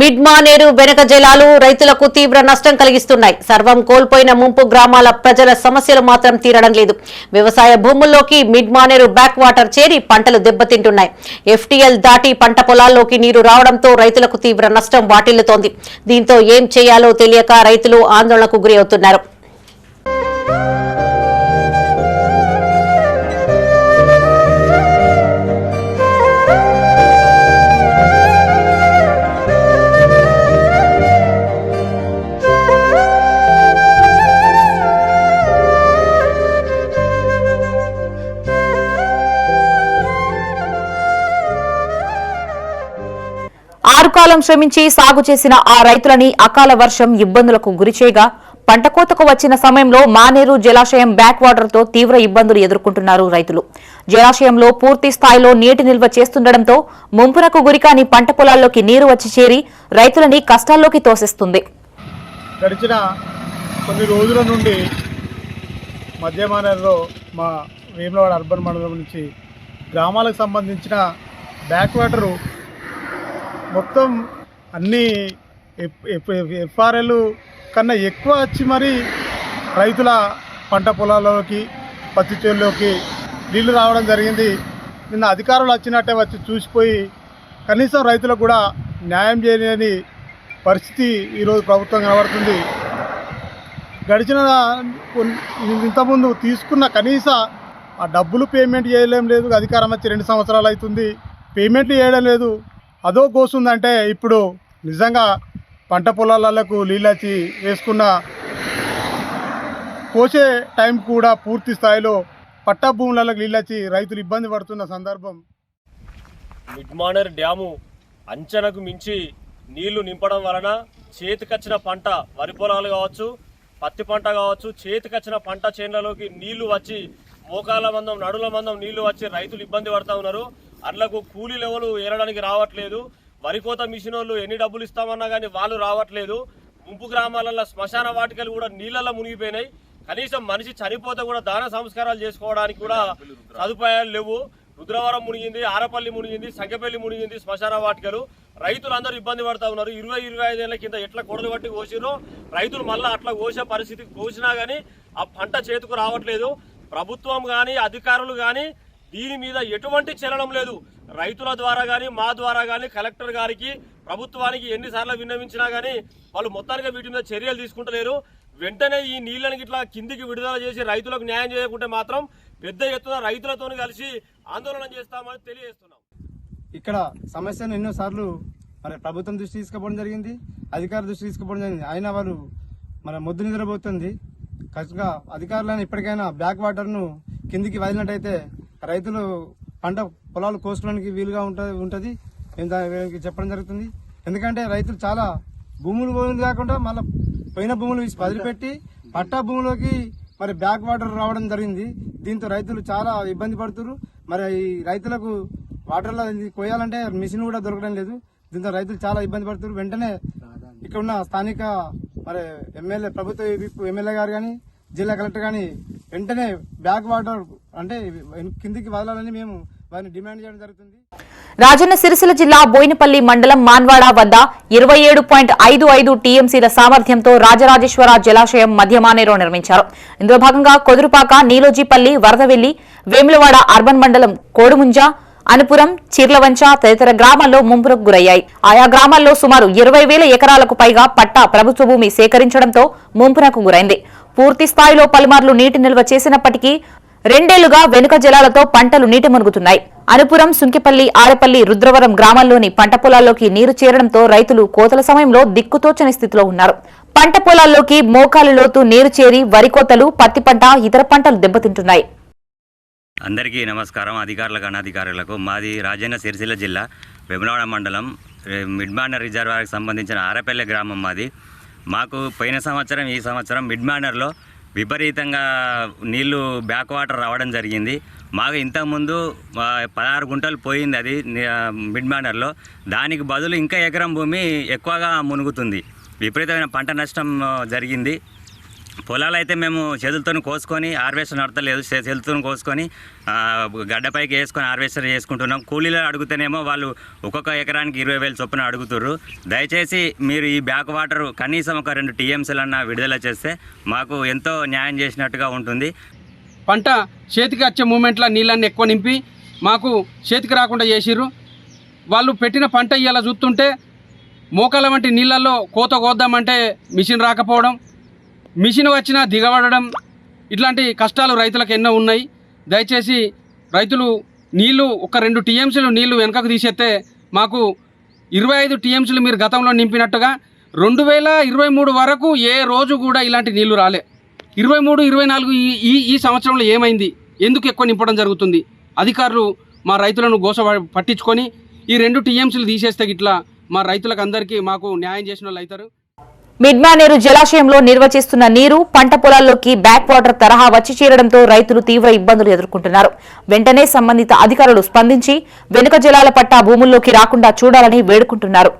Mid Maneru వెనక జలాలు రైతులకు తీవ్ర నష్టం కలిగిస్తున్నాయి. సర్వం కోల్పోయిన ముంపు గ్రామాల ప్రజల సమస్యలు మాత్రం తీరడం లేదు. వ్యవసాయ భూముల్లోకి మిడ్ మానేరు బ్యాక్ వాటర్ చేరి పంటలు దెబ్బతింటున్నాయి. ఎఫ్టీఎల్ దాటి పంట పొలాల్లోకి నీరు రావడంతో రైతులకు తీవ్ర నష్టం వాటిల్లుతోంది. దీంతో ఏం చేయాలో తెలియక రైతులు ఆందోళనకు గురి అవుతున్నారు ఆరుకాలం శ్రమించి సాగు చేసిన ఆ రైతులని అకాల వర్షం ఇబ్బందులకు గురిచేయగా పంట కోతకు వచ్చిన సమయంలో మానేరు జలాశయం బ్యాక్ వాటర్తో తీవ్ర ఇబ్బందులు ఎదుర్కొంటున్నారు రైతులు. జలాశయంలో పూర్తి స్థాయిలో నీటి నిల్వ చేస్తుండటంతో ముంపునకు గురికాని పంట పొలాల్లోకి నీరు వచ్చి చేరి రైతులని కష్టాల్లోకి తోసేస్తుంది. గడిచిన కొన్ని రోజుల నుండి మధ్యమానలో మా వేములవాడ అర్బన్ మండలం నుంచి గ్రామాలకు సంబంధించిన బ్యాక్ వాటరు మొత్తం అన్ని ఎఫ్ఆర్ఎల్ కన్నా ఎక్కువ వచ్చి మరి రైతుల పంట పొలాల్లోకి పత్తి చేనులోకి నీళ్ళు రావడం జరిగింది. నిన్న అధికారులు వచ్చినట్టే వచ్చి చూసిపోయి కనీసం రైతులకు కూడా న్యాయం చేయలేని పరిస్థితి ఈరోజు ప్రభుత్వం కనబడుతుంది. గడిచిన ఇంతకుముందు తీసుకున్న కనీస ఆ డబ్బులు పేమెంట్ చేయలేం లేదు. అధికారం వచ్చి రెండు సంవత్సరాలు అవుతుంది. పేమెంట్లు చేయడం లేదు. అదో కోసుందంటే ఇప్పుడు నిజంగా పంట పొలాలకు నీళ్ళచ్చి వేసుకున్న కోసే టైం కూడా పూర్తి స్థాయిలో పట్టా భూములకు నీళ్ళొచ్చి రైతులు ఇబ్బంది పడుతున్న సందర్భం. మిడ్మానర్ డ్యాము అంచనకు మించి నీళ్ళు నింపడం వలన చేతికచ్చిన పంట వరి పొలాలు కావచ్చు పత్తి పంట కావచ్చు చేతికచ్చిన పంట చేనులలోకి నీళ్ళు వచ్చి మోకాల మందం నడుల మందం నీళ్ళు వచ్చి రైతులు ఇబ్బంది పడతా ఉన్నారు. అట్లకు కూలీ లెవెలు ఏరడానికి రావట్లేదు. వరి కోత మిషన్ వాళ్ళు ఎన్ని డబ్బులు ఇస్తామన్నా కానీ వాళ్ళు రావట్లేదు. ముంపు గ్రామాలలో శ్మశాన వాటికలు కూడా నీళ్ళల్లో మునిగిపోయినాయి. కనీసం మనిషి చనిపోతే కూడా దాన సంస్కారాలు చేసుకోవడానికి కూడా సదుపాయాలు లేవు. రుద్రవరం మునిగింది ఆరపల్లి మునిగింది సంగపల్లి మునిగింది శ్మశాన వాటికలు. రైతులందరూ ఇబ్బంది పడతా ఉన్నారు. ఇరవై ఇరవై ఐదేళ్ళ కింద ఎట్లా కొడలు పట్టి కోసిరో రైతులు మళ్ళీ అట్లా కోసే పరిస్థితికి కోసినా కానీ ఆ పంట చేతికి రావట్లేదు. ప్రభుత్వం కానీ అధికారులు కానీ దీని మీద ఎటువంటి చలనం లేదు. రైతుల ద్వారా కానీ మా ద్వారా కానీ కలెక్టర్ గారికి ప్రభుత్వానికి ఎన్నిసార్లు విన్నవించినా కానీ వాళ్ళు మొత్తానికి వీటి మీద చర్యలు తీసుకుంటలేరు. వెంటనే ఈ నీళ్ళని ఇట్లా కిందికి విడుదల చేసి రైతులకు న్యాయం చేయకుంటే మాత్రం పెద్ద ఎత్తున రైతులతో కలిసి ఆందోళన చేస్తామని తెలియజేస్తున్నాం. ఇక్కడ సమస్యను ఎన్నోసార్లు మరి ప్రభుత్వం దృష్టి తీసుకుపోవడం జరిగింది అధికారుల దృష్టి తీసుకుపోవడం జరిగింది. అయినా వాళ్ళు మన మొద్దు నిద్రపోతుంది. ఖచ్చితంగా అధికారులను ఇప్పటికైనా బ్యాక్ వాటర్ను కిందికి వదిలినట్టయితే రైతులు పంట పొలాలు కోసుకోవడానికి వీలుగా ఉంటుంది. ఉంటుంది మేము దానికి చెప్పడం జరుగుతుంది. ఎందుకంటే రైతులు చాలా భూములు పోయింది కాకుండా మళ్ళీ పోయిన భూములు వదిలిపెట్టి పట్టా భూములోకి మరి బ్యాక్ వాటర్ రావడం జరిగింది. దీంతో రైతులు చాలా ఇబ్బంది పడుతున్నారు మరి ఈ రైతులకు వాటర్లో కొయ్యాలంటే మిషన్ కూడా దొరకడం లేదు. దీంతో రైతులు చాలా ఇబ్బంది పడుతున్నారు వెంటనే ఇక్కడ ఉన్న స్థానిక మరి ఎమ్మెల్యే ప్రభుత్వ ఎమ్మెల్యే గారు కానీ జిల్లా కలెక్టర్ కానీ వెంటనే బ్యాక్ వాటర్ అంటే కిందికి వదలాలని మేము వారిని డిమాండ్ చేయడం జరుగుతుంది. రాజన్న సిరిసిల్ల జిల్లా బోయినపల్లి మండలం మాన్వాడ వద్ద ఇరవై ఏడు పాయింట్ ఐదు ఐదు టీఎంసీల సామర్థ్యంతో రాజరాజేశ్వర జలాశయం మధ్యమానేరో నిర్మించారు. ఇందులో భాగంగా కొదురుపాక నీలోజీపల్లి వరదవెల్లి వేములవాడ అర్బన్ మండలం కోడుముంజ అనుపురం చీర్లవంచ తదితర గ్రామాల్లో ముంపునకు గురయ్యాయి. ఆయా గ్రామాల్లో సుమారు ఇరవై వేల ఎకరాలకు పైగా పట్టా ప్రభుత్వ భూమి సేకరించడంతో ముంపునకు గురైంది. పూర్తి స్థాయిలో పలుమార్లు నీటి నిల్వ చేసినప్పటికీ రెండేళ్ళుగా వెనుక జలాలతో పంటలు నీటి మునుగుతున్నాయి. అనుపురం సుంకిపల్లి ఆరెపల్లి రుద్రవరం గ్రామాల్లోని పంట పొలాల్లోకి నీరు చేరడంతో రైతులు కోతల సమయంలో దిక్కుతోచని స్థితిలో ఉన్నారు. పంట పొలాల్లోకి మోకాలు లోతు నీరు చేరి వరి కోతలు పత్తి పంట ఇతర పంటలు దెబ్బతింటున్నాయి. అందరికీ నమస్కారం. అధికారులకు అనధికారులకు మాది రాజన్న సిరిసిల్ల జిల్లా వెములవాడ మండలం. ఏ, మిడ్మానర్ రిజర్వాయర్కి సంబంధించిన ఆరపల్లె గ్రామం మాది. మాకు పోయిన సంవత్సరం ఈ సంవత్సరం మిడ్మానర్లో విపరీతంగా నీళ్ళు బ్యాక్ వాటర్ రావడం జరిగింది. మాకు ఇంతకుముందు పదహారు గుంటలు పోయింది అది మిడ్ మ్యానర్లో. దానికి బదులు ఇంకా ఎకరం భూమి ఎక్కువగా మునుగుతుంది. విపరీతమైన పంట నష్టం జరిగింది. పొలాలు అయితే మేము చేతులతో కోసుకొని హార్వెస్టర్ నడతలేదు చే- చేతులతో కోసుకొని గడ్డపైకి వేసుకొని హార్వెస్టర్ చేసుకుంటున్నాం. కూలీలు అడుగుతేనేమో వాళ్ళు ఒక్కొక్క ఎకరానికి ఇరవై వేలు చొప్పున అడుగుతుర్రు. దయచేసి మీరు ఈ బ్యాక్ వాటర్ కనీసం ఒక రెండు టీఎంసీలన్నా విడుదల చేస్తే మాకు ఎంతో న్యాయం చేసినట్టుగా ఉంటుంది. పంట చేతికి వచ్చే మూమెంట్లో నీళ్ళని ఎక్కువ నింపి మాకు చేతికి రాకుండా చేసిర్రు. వాళ్ళు పెట్టిన పంట ఇవాళ చూస్తుంటే మోకాల వంటి నీళ్ళల్లో కోత కోద్దామంటే మిషన్ రాకపోవడం మిషన్ వచ్చినా దిగబడడం ఇట్లాంటి కష్టాలు రైతులకు ఎన్నో ఉన్నాయి. దయచేసి రైతులు నీళ్ళు ఒక రెండు టీఎంసీలు నీళ్ళు వెనుకకు తీసేస్తే మాకు ఇరవై ఐదు టీఎంసీలు మీరు గతంలో నింపినట్టుగా రెండు వేల ఇరవై మూడు వరకు ఏ రోజు కూడా ఇలాంటి నీళ్ళు రాలే. ఇరవై మూడు ఇరవై నాలుగు ఈ ఈ ఈ సంవత్సరంలో ఏమైంది? ఎందుకు ఎక్కువ నింపడం జరుగుతుంది? అధికారులు మా రైతులను గోస పట్టించుకొని ఈ రెండు టీఎంసీలు తీసేస్తే ఇట్లా మా రైతులకు అందరికీ మాకు న్యాయం చేసిన వాళ్ళు అవుతారు. మిడ్మానేరు జలాశయంలో నిర్వచిస్తున్న నీరు పంట పొలాల్లోకి బ్యాక్ వాటర్ తరహా వచ్చి చేరడంతో రైతులు తీవ్ర ఇబ్బందులు ఎదుర్కొంటున్నారు. వెంటనే సంబంధిత అధికారులు స్పందించి వెనుక జలాల పట్టా భూముల్లోకి రాకుండా చూడాలని వేడుకుంటున్నారు.